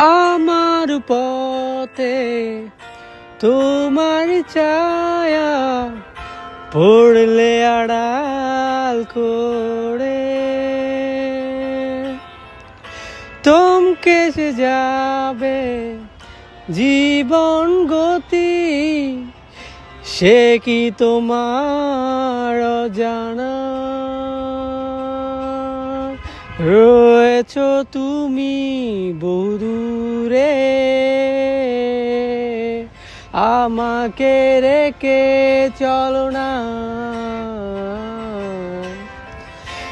আমার পথে তোমার ছায়া পড়লে আড়াল করে। তোমকে সে যাবে জীবন গতি, সে কি তোমার জানা রয়েছ তুমি বহুদূরে। আমাকে রেখে চলো না।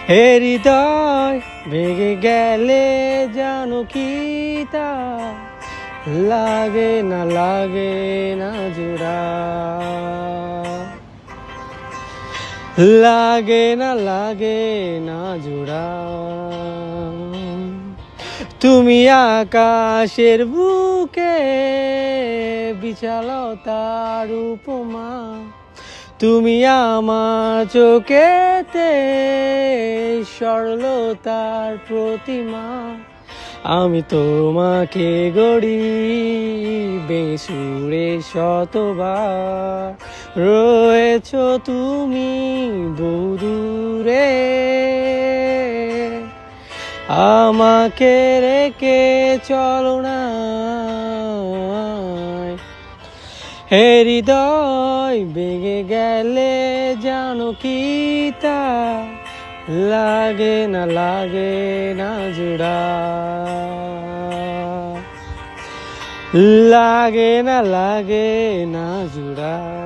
হৃদয়, ভেঙে গেলে জানো কি তা? লাগে না লাগে না জোড়া। লাগে না লাগে না জোড়া। তুমি আকাশের বুকে বিশালতার উপমা। তুমি আমার চোখেতে সরলতার প্রতিমা। আমি তোমাকে গড়ি বেসুরে শতবার। রয়েছ তুমি বহুদূরে আমাকে রেখে চলো না। হৃদয় বেগে গেলে জানো কি তা? লাগে না লাগে না জোড়া। লাগে না লাগে না জোড়া।